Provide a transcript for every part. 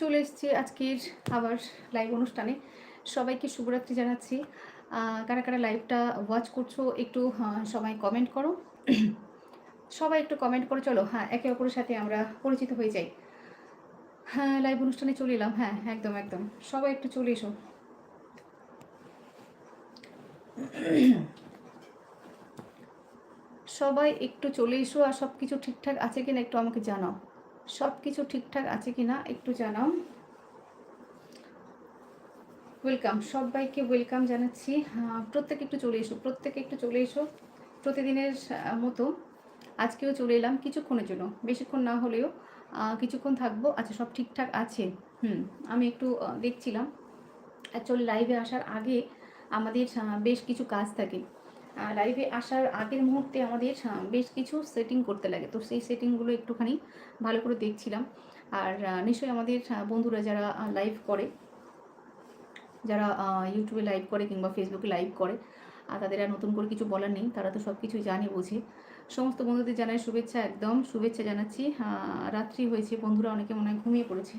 চলে এসেছি আজকের আবার লাইভ অনুষ্ঠানে। সবাইকে শুভরাত্রি জানাচ্ছি। কারা কারা লাইভটা ওয়াচ করছ, একটু সবাই কমেন্ট করো। সবাই একটু কমেন্ট করো চলো। হ্যাঁ একে অপরের সাথে আমরা পরিচিত হয়ে যাই। হ্যাঁ লাইভ অনুষ্ঠানে চলে এলাম। হ্যাঁ একদম একদম। সবাই একটু চলে এসো। সবাই একটু চলে এসো আর সব কিছু ঠিকঠাক আছে কিনা একটু আমাকে জানাও। সব কিছু ঠিকঠাক আছে কিনা একটু জানাও। ওয়েলকাম সবাইকে ওয়েলকাম জানাচ্ছি। প্রত্যেকে একটু চলে এসো, প্রত্যেকে একটু চলে এসো। প্রতিদিনের মতো আজকেও চলে এলাম কিছুক্ষণের জন্য, বেশিক্ষণ না হলেও কিছুক্ষণ থাকব। আচ্ছা সব ঠিকঠাক আছে? হুম, আমি একটু দেখছিলাম। অ্যাকচুয়ালি লাইভে আসার আগে আমাদের বেশ কিছু কাজ থাকে। লাইভে আসার আগের মুহূর্তে আমাদের বেশ কিছু সেটিং করতে লাগে। তো সেই সেটিংগুলো একটুখানি ভালো করে দেখছিলাম। আর নিশ্চয়ই আমাদের বন্ধুরা যারা লাইভ করে, যারা ইউটিউবে লাইভ করে কিংবা ফেসবুকে লাইভ করে আর তাদের আর নতুন করে কিছু বলার নেই। তারা তো সব কিছুই জানে, বোঝে। সমস্ত বন্ধুদের জানাই শুভেচ্ছা, একদম শুভেচ্ছা জানাচ্ছি। রাত্রি হয়েছে, বন্ধুরা অনেকে মনে হয় ঘুমিয়ে পড়েছে।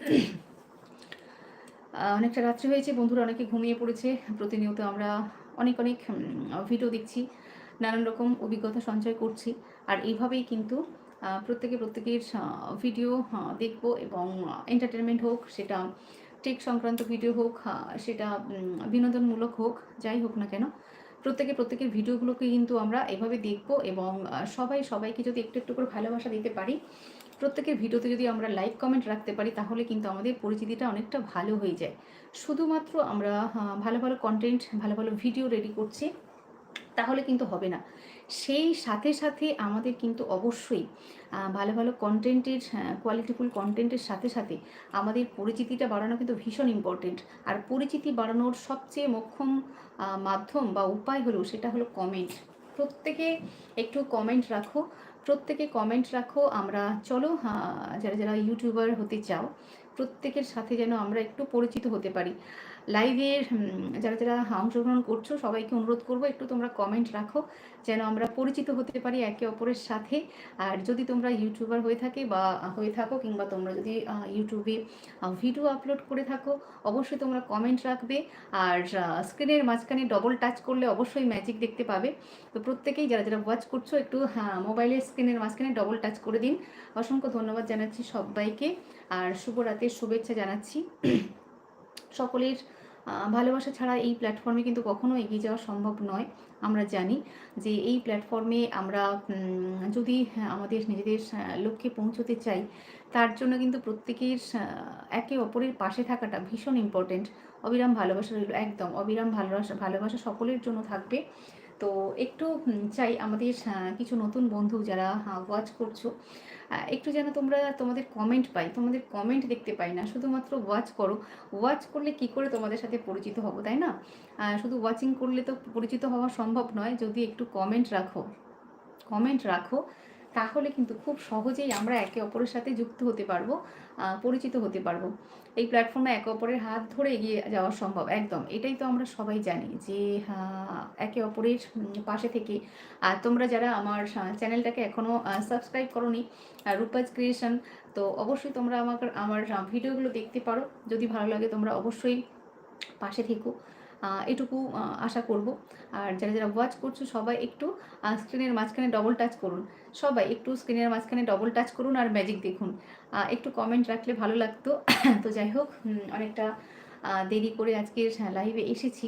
অনেকটা রাত্রি হয়েছে, বন্ধুরা অনেকে ঘুমিয়ে পড়েছে। প্রতিনিয়ত আমরা অনেক অনেক ভিডিও দেখছি, নানান রকম অভিজ্ঞতা সঞ্চয় করছি। আর এইভাবেই কিন্তু প্রত্যেকে প্রত্যেকের ভিডিও দেখব এবং এন্টারটেনমেন্ট হোক, সেটা টেক সংক্রান্ত ভিডিও হোক সেটা বিনোদনমূলক হোক, যাই হোক না কেন, প্রত্যেকে প্রত্যেকের ভিডিওগুলোকে কিন্তু আমরা এভাবে দেখব এবং সবাই সবাইকে যদি একটু একটু করে ভালোবাসা দিতে পারি প্রত্যেকের ভিডিওতে যদি আমরা লাইক কমেন্ট রাখতে পারি, তাহলে কিন্তু আমাদের পরিচিতিটা অনেকটা ভালো হয়ে যায়। শুধুমাত্র আমরা ভালো ভালো কন্টেন্ট ভালো ভালো ভিডিও রেডি করছি, তাহলে কিন্তু হবে না। সেই সাথে সাথে আমাদের কিন্তু অবশ্যই ভালো ভালো কন্টেন্টের কোয়ালিটিফুল কন্টেন্টের সাথে সাথে আমাদের পরিচিতিটা বাড়ানো কিন্তু ভীষণ ইম্পর্টেন্ট আর পরিচিতি বাড়ানোর সবচেয়ে মোক্ষম মাধ্যম বা উপায় হলো সেটা হলো কমেন্ট প্রত্যেকে একটু কমেন্ট রাখো প্রত্যেকে কমেন্ট রাখো, আমরা চলো যারা যারা ইউটিউবার হতে চাও, প্রত্যেকের সাথে যেন আমরা একটু পরিচিত হতে পারি। লাইভের যারা যারা অংশগ্রহণ করছ, সবাইকে অনুরোধ করব, একটু তোমরা কমেন্ট রাখো, যেন আমরা পরিচিত হতে পারি একে অপরের সাথে। আর যদি তোমরা ইউটিউবার হয়ে থাকে বা, হয়ে থাকো, কিংবা তোমরা যদি ইউটিউবে ভিডিও আপলোড করে থাকো, অবশ্যই তোমরা কমেন্ট রাখবে। আর স্ক্রিনের মাঝখানে ডবল টাচ করলে অবশ্যই ম্যাজিক দেখতে পাবে। তো প্রত্যেকেই যারা যারা ওয়াচ করছ, একটু হ্যাঁ মোবাইলের স্ক্রিনের মাঝখানে ডবল টাচ করে দিন। অসংখ্য ধন্যবাদ জানাচ্ছি সবাইকে। আর শুভ রাতের শুভেচ্ছা জানাচ্ছি। সকলের ভালোবাসা ছাড়া এই প্ল্যাটফর্মে কিন্তু কখনো এগিয়ে যাওয়া সম্ভব নয়। আমরা জানি যে এই প্ল্যাটফর্মে আমরা যদি আমাদের নিজেদের লক্ষ্যে পৌঁছতে চাই, তার জন্য কিন্তু প্রত্যেকের একে অপরের পাশে থাকাটা ভীষণ ইম্পর্টেন্ট অবিরাম ভালোবাসা রইল, একদম অবিরাম ভালোবাসা ভালোবাসা সকলের জন্য থাকবে। তো একটু চাই আমাদের কিছু নতুন বন্ধু যারা ওয়াচ করছ একটু যেন তোমরা তোমাদের কমেন্ট পাই। তোমাদের কমেন্ট দেখতে পাই না, শুধুমাত্র ওয়াচ করো। ওয়াচ করলে কি করে তোমাদের সাথে পরিচিত হব, তাই না? শুধু ওয়াচিং করলে তো পরিচিত হওয়া সম্ভব নয়। যদি একটু কমেন্ট রাখো কমেন্ট রাখো তাহলে কিন্তু খুব সহজেই আমরা একে অপরের সাথে যুক্ত হতে পারব পরিচিত হতে পারব। এই প্ল্যাটফর্মে একে অপরের হাত ধরে এগিয়ে যাওয়া সম্ভব, একদম। এটাই তো আমরা সবাই জানি যে একে অপরের পাশে থেকে। আর তোমরা যারা আমার চ্যানেলটাকে এখনও সাবস্ক্রাইব করনি রূপাজ ক্রিয়েশন তো অবশ্যই তোমরা আমার আমার ভিডিওগুলো দেখতে পারো। যদি ভালো লাগে তোমরা অবশ্যই পাশে থেকো। এটুকু আশা করব। আর যারা যারা ওয়াচ করছ, সবাই একটু স্ক্রিনের মাঝখানে ডবল টাচ করুন। সবাই একটু স্ক্রিনের মাঝখানে ডবল টাচ করুন আর ম্যাজিক দেখুন। একটু কমেন্ট রাখলে ভালো লাগতো। তো যাই হোক অনেকটা দেরি করে আজকের লাইভে এসেছি।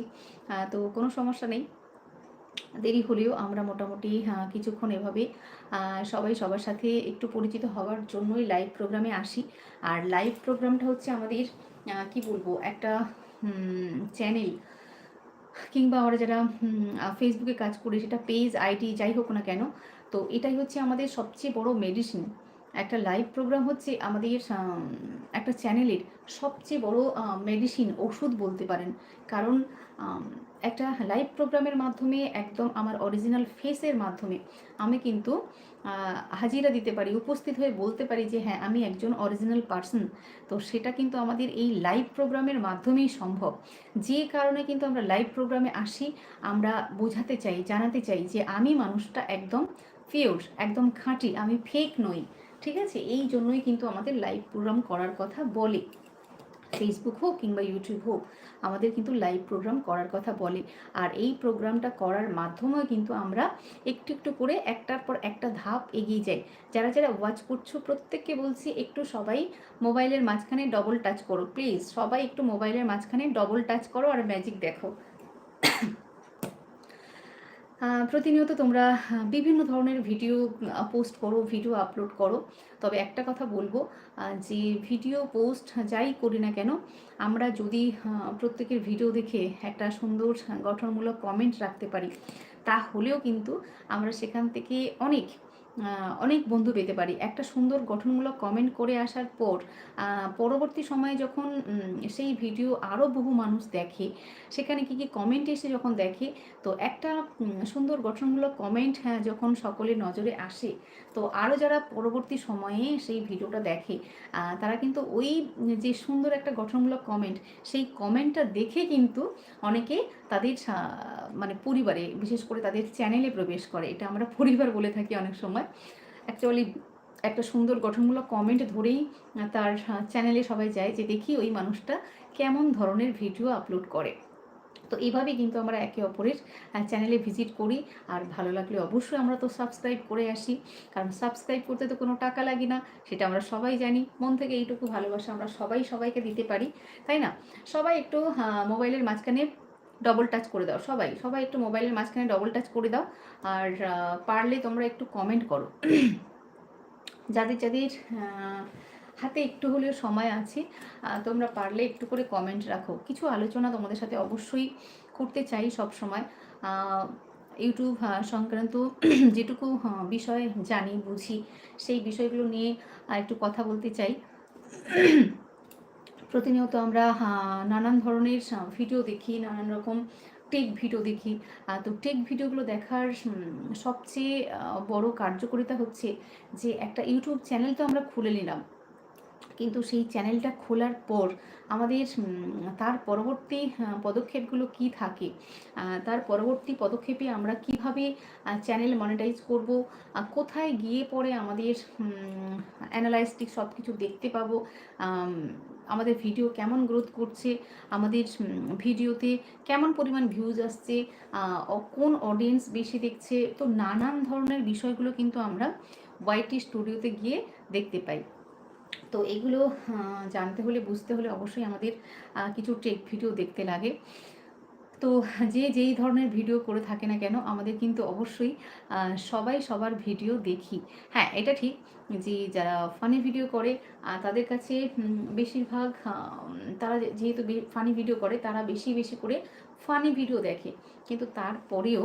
তো কোনো সমস্যা নেই। দেরি হলেও আমরা মোটামুটি কিছুক্ষণ এভাবে সবাই সবার সাথে একটু পরিচিত হওয়ার জন্যই লাইভ প্রোগ্রামে আসি। আর লাইভ প্রোগ্রামটা হচ্ছে আমাদের কি বলব? একটা চ্যানেল কিংবা ওরা যারা ফেসবুকে কাজ করে, সেটা পেজ আইডি যাই হোক না কেন, তো এটাই হচ্ছে আমাদের সবচেয়ে বড় মেডিসিন একটা লাইভ প্রোগ্রাম হচ্ছে আমাদের একটা চ্যানেলের সবচেয়ে বড় মেডিসিন ওষুধ বলতে পারেন। কারণ একটা লাইভ প্রোগ্রামের মাধ্যমে, একদম আমার অরিজিনাল ফেসের মাধ্যমে আমি কিন্তু হাজিরা দিতে পারি, উপস্থিত হয়ে বলতে পারি যে হ্যাঁ আমি একজন অরিজিনাল পার্সন তো সেটা কিন্তু আমাদের এই লাইভ প্রোগ্রামের মাধ্যমেই সম্ভব। যে কারণে কিন্তু আমরা লাইভ প্রোগ্রামে আসি, আমরা বোঝাতে চাই, জানাতে চাই যে, আমি মানুষটা একদম পিওর একদম খাঁটি, আমি ফেক নই। ঠিক আছে? এই জন্যই কিন্তু আমাদের লাইভ প্রোগ্রাম করার কথা বলে। ফেসবুক হোক কিংবা ইউটিউব হোক, আমাদের কিন্তু লাইভ প্রোগ্রাম করার কথা বলে। আর এই প্রোগ্রামটা করার মাধ্যমেও কিন্তু আমরা একটু একটু করে একটার পর একটা ধাপ এগিয়ে যাই। যারা যারা ওয়াচ করছ, প্রত্যেককে বলছি একটু সবাই মোবাইলের মাঝখানে ডবল টাচ করো। প্লিজ সবাই একটু মোবাইলের মাঝখানে ডবল টাচ করো আর ম্যাজিক দেখো প্রতিনিয়ত তোমরা বিভিন্ন ধরনের ভিডিও পোস্ট করো ভিডিও আপলোড করো। তবে একটা কথা বলব যে ভিডিও পোস্ট যাই করি না কেন, আমরা যদি প্রত্যেকের ভিডিও দেখে একটা সুন্দর গঠনমূলক কমেন্ট রাখতে পারি, তাহলেও কিন্তু আমরা সেখান থেকে অনেক অনেক বন্ধু পেতে পারি। একটা সুন্দর গঠনমূলক কমেন্ট করে আসার পর পরবর্তী সময়ে যখন সেই ভিডিও আরও বহু মানুষ দেখে, সেখানে কি কি কমেন্ট এসে যখন দেখে, তো একটা সুন্দর গঠনমূলক কমেন্ট হ্যাঁ যখন সকলের নজরে আসে, তো আরও যারা পরবর্তী সময়ে সেই ভিডিওটা দেখে তারা কিন্তু ওই, যে সুন্দর একটা গঠনমূলক কমেন্ট সেই কমেন্টটা দেখে কিন্তু অনেকে তাদের মানে পরিবারে, বিশেষ করে তাদের চ্যানেলে প্রবেশ করে। এটা আমরা পরিবার বলে থাকি অনেক সময়। অ্যাকচুয়ালি একটা সুন্দর গঠনমূলক কমেন্ট ধরেই তার চ্যানেলে সবাই যায় যে দেখি ওই মানুষটা কেমন ধরনের ভিডিও আপলোড করে। তো এইভাবেই কিন্তু আমরা একে অপরের চ্যানেলে ভিজিট করি, আর ভালো লাগলে অবশ্যই আমরা তো সাবস্ক্রাইব করে আসি। কারণ সাবস্ক্রাইব করতে তো কোনো টাকা লাগে না, সেটা আমরা সবাই জানি। মন থেকে এইটুকু ভালোবাসা আমরা সবাই সবাইকে দিতে পারি, তাই না? সবাই একটু মোবাইলের মাঝখানে ডবল টাচ করে দাও, সবাই সবাই একটু মোবাইলের মাঝখানে ডবল টাচ করে দাও, আর পারলে তোমরা একটু কমেন্ট করো। যাদের যাদের হাতে একটু হলেও সময় আছে তোমরা পারলে একটু করে কমেন্ট রাখো। কিছু আলোচনা তোমাদের সাথে অবশ্যই করতে চাই সব সময়। ইউটিউব সংক্রান্ত যেটুকু বিষয় জানি, বুঝি, সেই বিষয়গুলো নিয়ে একটু কথা বলতে চাই। প্রতিনিয়ত আমরা নানান ধরনের ভিডিও দেখি, নানান রকম টেক ভিডিও দেখি। তো টেক ভিডিওগুলো দেখার সবচেয়ে বড় কার্যকরিতা হচ্ছে যে একটা ইউটিউব চ্যানেল তো আমরা খুলে নিলাম। কিন্তু সেই চ্যানেলটা খোলার পর আমাদের তার পরবর্তী পদক্ষেপগুলো কি থাকে? তার পরবর্তী পদক্ষেপে আমরা কীভাবে চ্যানেল মনিটাইজ করব? কোথায় গিয়ে পরে আমাদের অ্যানালাইস্টিক সব কিছু দেখতে পাবো? আমাদের ভিডিও কেমন গ্রোথ করছে? আমাদের ভিডিওতে কেমন পরিমাণ ভিউজ আসছে? কোন অডিয়েন্স বেশি দেখছে? তো নানান ধরনের বিষয়গুলো কিন্তু আমরা ওয়াইটি স্টুডিওতে গিয়ে দেখতে পাই। তো এগুলো জানতে হলে, বুঝতে হলে অবশ্যই আমাদের কিছু টেক ভিডিও দেখতে লাগে। তো যে যেই ধরনের ভিডিও করে থাকে না কেন, আমাদের কিন্তু অবশ্যই সবাই সবার ভিডিও দেখি। হ্যাঁ এটা ঠিক যে যারা ফানি ভিডিও করে তাদের কাছে বেশিরভাগ তারা যেহেতু ফানি ভিডিও করে, তারা বেশি বেশি করে ফানি ভিডিও দেখে। কিন্তু তারপরেও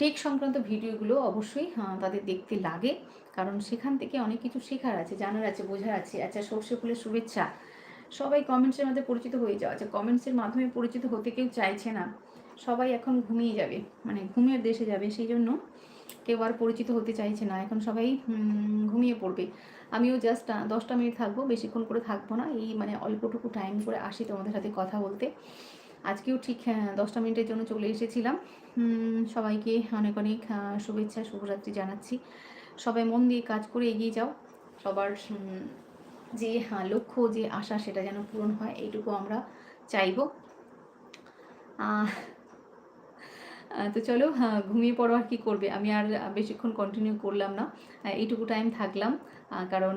টেক সংক্রান্ত ভিডিওগুলো অবশ্যই তাদের দেখতে লাগে। কারণ সেখান থেকে অনেক কিছু শেখার আছে, জানার আছে, বোঝার আছে। আচ্ছা সর্ষে ফুলের শুভেচ্ছা। সবাই কমেন্টসের মধ্যে পরিচিত হয়ে যাওয়া আচ্ছা কমেন্টসের মাধ্যমে পরিচিত হতে কেউ চাইছে না। সবাই এখন ঘুমিয়ে যাবে মানে ঘুমের দেশে যাবে, সেই জন্য কেউ আর পরিচিত হতে চাইছে না। এখন সবাই ঘুমিয়ে পড়বে। আমিও জাস্ট দশটা মিনিট থাকব, বেশিক্ষণ করে থাকব না। এই মানে অল্পটুকু টাইম করে আসি তোমাদের সাথে কথা বলতে। আজকেও ঠিক হ্যাঁ, দশটা মিনিটের জন্য চলে এসেছিলাম। সবাইকে অনেক অনেক শুভেচ্ছা শুভরাত্রি জানাচ্ছি। সবাই মন দিয়ে কাজ করে এগিয়ে যাও। সবার যে লক্ষ্য যে আশা সেটা যেন পূরণ হয় এইটুকু আমরা চাইব। তো চলো ঘুমিয়ে পড়ো আর কী করবে? আমি আর বেশিক্ষণ কন্টিনিউ করলাম না। এইটুকু টাইম থাকলাম। কারণ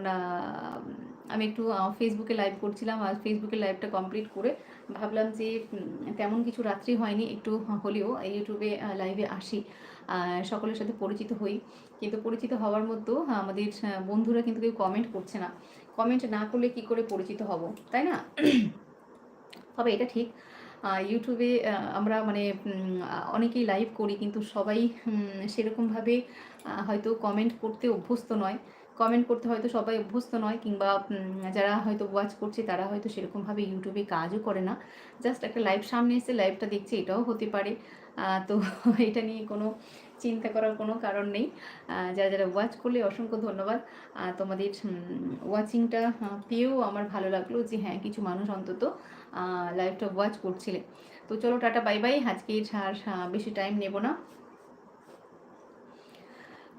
আমি একটু ফেসবুকে লাইভ করছিলাম আর ফেসবুকে লাইভটা কমপ্লিট করে ভাবলাম যে তেমন কিছু রাত্রি হয়নি, একটু হলেও ইউটিউবে লাইভে আসি। সকলের সাথে পরিচিত হই। কিন্তু পরিচিত হওয়ার মধ্যেও আমাদের বন্ধুরা কিন্তু কেউ কমেন্ট করছে না। কমেন্ট না করলে কি করে পরিচিত হব, তাই না? তবে এটা ঠিক। ইউটিউবে আমরা মানে অনেকেই লাইভ করি, কিন্তু সবাই সেরকমভাবে হয়তো কমেন্ট করতে অভ্যস্ত নয়। কমেন্ট করতে হয়তো সবাই অভ্যস্ত নয় কিংবা যারা হয়তো ওয়াচ করছে তারা হয়তো সেরকমভাবে ইউটিউবে কাজও করে না। জাস্ট একটা লাইভ সামনে এসে লাইভটা দেখছে, এটাও হতে পারে। তো এটা নিয়ে কোনো চিন্তা করার কোনো কারণ নেই। যারা যারা ওয়াচ করলে অসংখ্য ধন্যবাদ। তোমাদের ওয়াচিংটা পেয়েও আমার ভালো লাগল যে হ্যাঁ কিছু মানুষ অন্তত লাইভটা ওয়াচ করছিলে। তো চলো টাটা বাই বাই আজকে আর বেশি টাইম নেব না।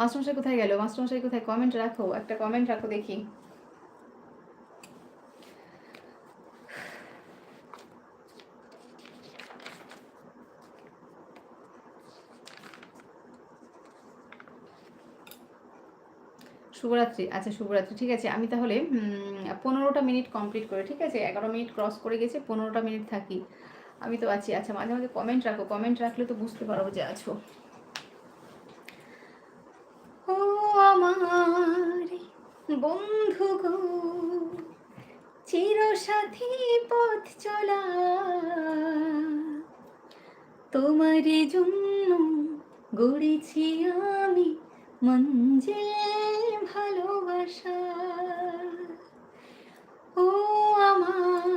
মাস্টারমশাই কোথায় গেল? মাস্টারমশাই কোথায়? কমেন্ট রাখো, একটা কমেন্ট রাখো দেখি। শুভরাত্রি আচ্ছা শুভরাত্রি, ঠিক আছে। আমি তাহলে পনেরোটা মিনিট কমপ্লিট করে, ঠিক আছে? এগারো মিনিট ক্রস করে গেছে, পনেরোটা মিনিট থাকি। আমি তো আছি আচ্ছা মাঝে মাঝে কমেন্ট রাখো। কমেন্ট রাখলে তো বুঝতে পারব যে আছো। তোমারই জন্য গড়েছি আমি মঞ্জিল ভালোবাসা। ও আমার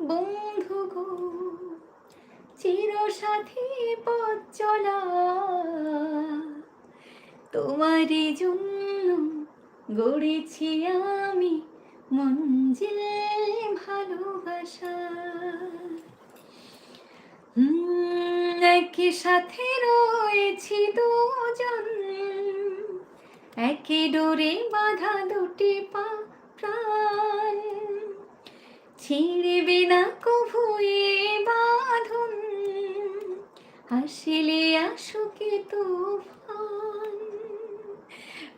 বন্ধু গো, চিরসাথী পথ চলা। তোমারই জন্য গড়েছি আমি মঞ্জিল ভালোবাসা। একই সাথে রয়েছি দুজন। একই ডোরে বাধা দুটি পা প্রাণ। ছিঁড়বে না কভুয়ে বাঁধন আসিলে আসুকে তুফান।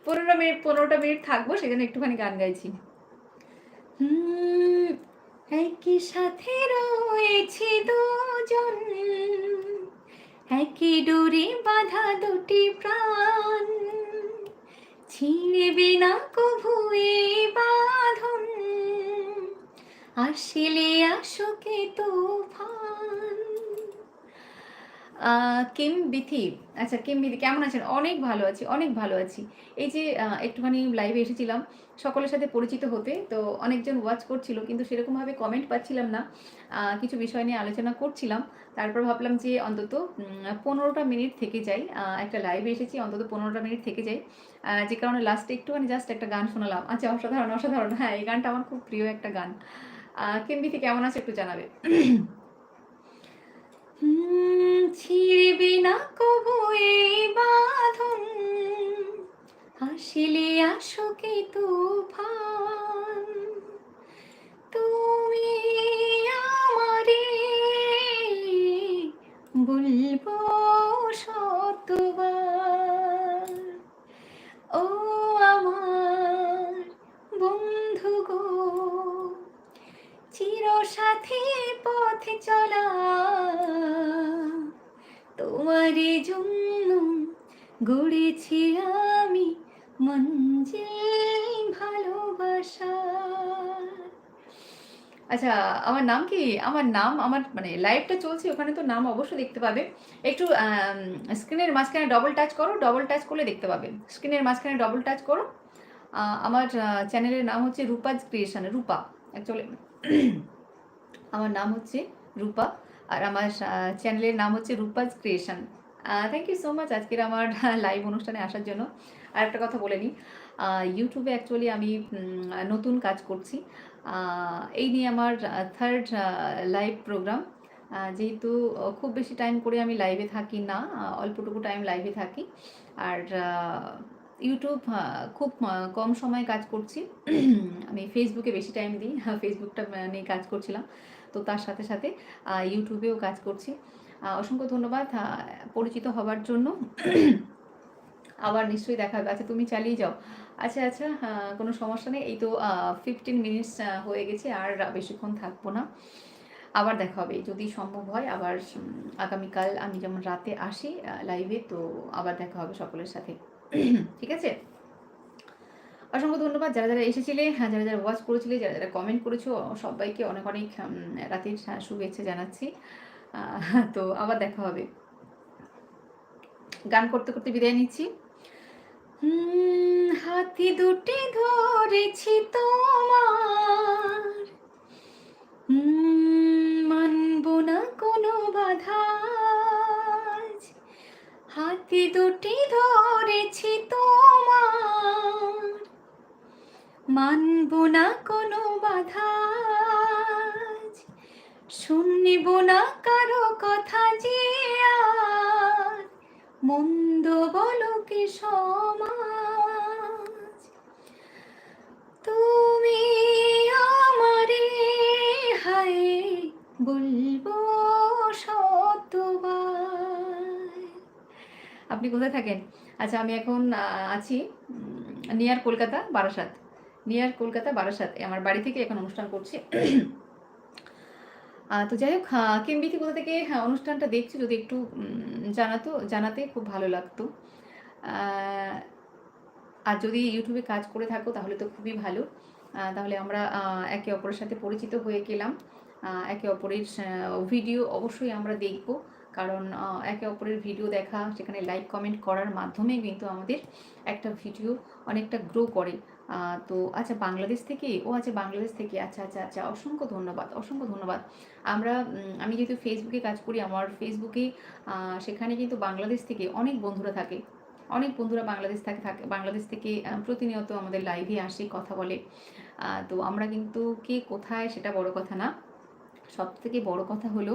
পনেরো মিনিট পনেরোটা মিনিট থাকব সেখানে একটুখানি গান গাইছি। একই সাথে রয়েছে দুজন। একই ডোরে বাধা দুটি প্রাণ। ছিঁড়বে না কভু বাঁধন। আসিলে আসুকে তুফান। কিম বিথি। আচ্ছা কিম বিথি, কেমন আছেন? অনেক ভালো আছি, অনেক ভালো আছি। এই যে একটুখানি লাইভে এসেছিলাম, সকলের সাথে পরিচিত হতে, তো অনেকজন ওয়াচ করছিল, কিন্তু সেরকমভাবে কমেন্ট পাচ্ছিলাম না। কিছু বিষয় নিয়ে আলোচনা করছিলাম, তারপর ভাবলাম যে অন্তত পনেরোটা মিনিট থেকে যাই। একটা লাইভে এসেছি, অন্তত পনেরোটা মিনিট থেকে যাই। যে কারণে লাস্টে একটুখানি জাস্ট একটা গান শোনালাম। আচ্ছা অসাধারণ অসাধারণ। হ্যাঁ এই গানটা আমার খুব প্রিয় একটা গান। কেমবিথি কেমন আছে একটু জানাবে? গড়েছি আমি মঞ্জিল ভালোবাসা। আচ্ছা আমার নাম কি? আমার নাম, আমার মানে লাইভটা চলছে, ওখানে তো নাম অবশ্যই দেখতে পাবে। একটু স্ক্রিনের মাঝখানে ডবল টাচ করো ডবল টাচ করলে দেখতে পাবে। স্ক্রিনের মাঝখানে ডবল টাচ করো। আমার চ্যানেলের নাম হচ্ছে রূপাজ ক্রিয়েশন রূপা। অ্যাকচুয়ালি আমার নাম হচ্ছে রূপা, আর আমার চ্যানেলের নাম হচ্ছে Rupaj creation thank you so much আজকের আমার লাইভ অনুষ্ঠানে আসার জন্য। আর একটা কথা বলে নিই ইউটিউবে অ্যাকচুয়ালি আমি নতুন কাজ করছি। এই নিয়ে আমার থার্ড লাইভ প্রোগ্রাম যেহেতু খুব বেশি টাইম করে আমি লাইভে থাকি না অল্পটুকু টাইম লাইভে থাকি। আর ইউটিউব খুব কম সময় কাজ করছি। আমি ফেসবুকে বেশি টাইম দিই ফেসবুকটা নিয়ে কাজ করছিলাম। তো তার সাথে সাথে ইউটিউবেও কাজ করছি। অসংখ্য ধন্যবাদ পরিচিত হবার জন্য। আবার নিশ্চয়ই দেখা হবে। আচ্ছা তুমি চালিয়ে যাও। আচ্ছা আচ্ছা কোনো সমস্যা নেই। এই তো ফিফটিন মিনিটস হয়ে গেছে, আর বেশিক্ষণ থাকব না। আবার দেখা হবে। যদি সম্ভব হয়, আবার আগামীকাল আমি যেমন রাতে আসি লাইভে তো আবার দেখা হবে সকলের সাথে। ঠিক আছে? অসংখ্য ধন্যবাদ। যারা যারা এসেছিলে হ্যাঁ যারা যারা ওয়াচ করেছিলে, যারা যারা কমেন্ট করেছ, সবাইকে অনেক অনেক রাতের শুভেচ্ছা জানাচ্ছি। তো আবার দেখা হবে। গান করতে করতে বিদায় নিচ্ছি। হাতি দুটি ধরেছি তোমার। মানব না কোনো বাধা হাতি দুটি ধরেছি তোমার। মানব না কোনো বাধা শুনিব না কারও কথা যে মন্দ বলো কি সমাজ। তুমি আমারে হায় বলব সতবার আপনি কোথায় থাকেন? আচ্ছা আমি এখন আছি নিয়ার কলকাতা, বারাসাত। নিয়ার কলকাতা, বারাসাত। আমার বাড়ি থেকে এখন অনুষ্ঠান করছি। তো যাই হোক আহ, কিম্বিতি কোথা থেকে হ্যাঁ, অনুষ্ঠানটা দেখছি যদি একটু জানাতো জানাতে খুব ভালো লাগতো। আর যদি ইউটিউবে কাজ করে থাকো তাহলে তো খুবই ভালো। তাহলে আমরা একে অপরের সাথে পরিচিত হয়ে গেলাম। একে অপরের ভিডিও অবশ্যই আমরা দেখব। কারণ একে অপরের ভিডিও দেখা সেখানে লাইক কমেন্ট করার মাধ্যমে কিন্তু আমাদের একটা ভিডিও অনেকটা গ্রো করে। তো আচ্ছা বাংলাদেশ থেকে ও আচ্ছা বাংলাদেশ থেকে। আচ্ছা আচ্ছা আচ্ছা অসংখ্য ধন্যবাদ অসংখ্য ধন্যবাদ। আমরা আমি যেহেতু ফেসবুকে কাজ করি, আমার ফেসবুকে সেখানে কিন্তু বাংলাদেশ থেকে অনেক বন্ধুরা থাকে। অনেক বন্ধুরা বাংলাদেশ থাকে থাকে, বাংলাদেশ থেকে প্রতিনিয়ত আমাদের লাইভে আসে, কথা বলে। তো আমরা কিন্তু কে কোথায় সেটা বড় কথা না। সব থেকে বড় কথা হলো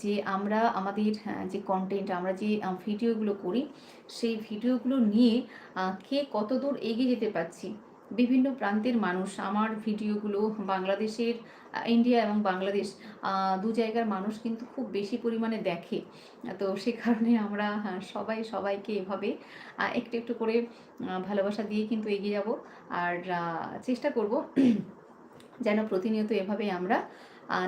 যে আমরা আমাদের যে কন্টেন্ট আমরা যে ভিডিওগুলো করি, সেই ভিডিওগুলো নিয়ে কে কত দূর এগিয়ে যেতে পারছি। বিভিন্ন প্রান্তের মানুষ আমার ভিডিওগুলো বাংলাদেশের ইন্ডিয়া এবং বাংলাদেশ দু জায়গার মানুষ কিন্তু খুব বেশি পরিমাণে দেখে। তো সে কারণে আমরা হ্যাঁ, সবাই সবাইকে এভাবে একটু একটু করে ভালোবাসা দিয়ে কিন্তু এগিয়ে যাব। আর চেষ্টা করব যেন প্রতিনিয়ত এভাবে আমরা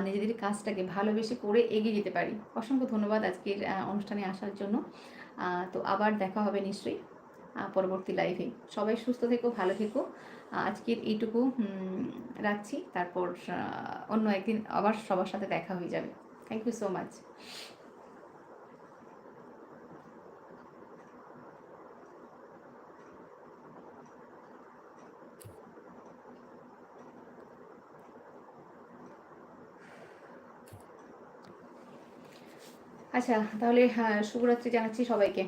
নিজেদের কাজটাকে ভালোবেসে করে এগিয়ে যেতে পারি। অসংখ্য ধন্যবাদ আজকের অনুষ্ঠানে আসার জন্য। তো আবার দেখা হবে নিশ্চয়ই পরবর্তী লাইভে সবাই সুস্থ থেকো ভালো থেকো। আজকের এইটুকু রাখছি। তারপর অন্য একদিন আবার সবার সাথে দেখা হয়ে যাবে। থ্যাংক ইউ সো মাচ আচ্ছা তাহলে হ্যাঁ, শুভরাত্রি জানাচ্ছি সবাইকে।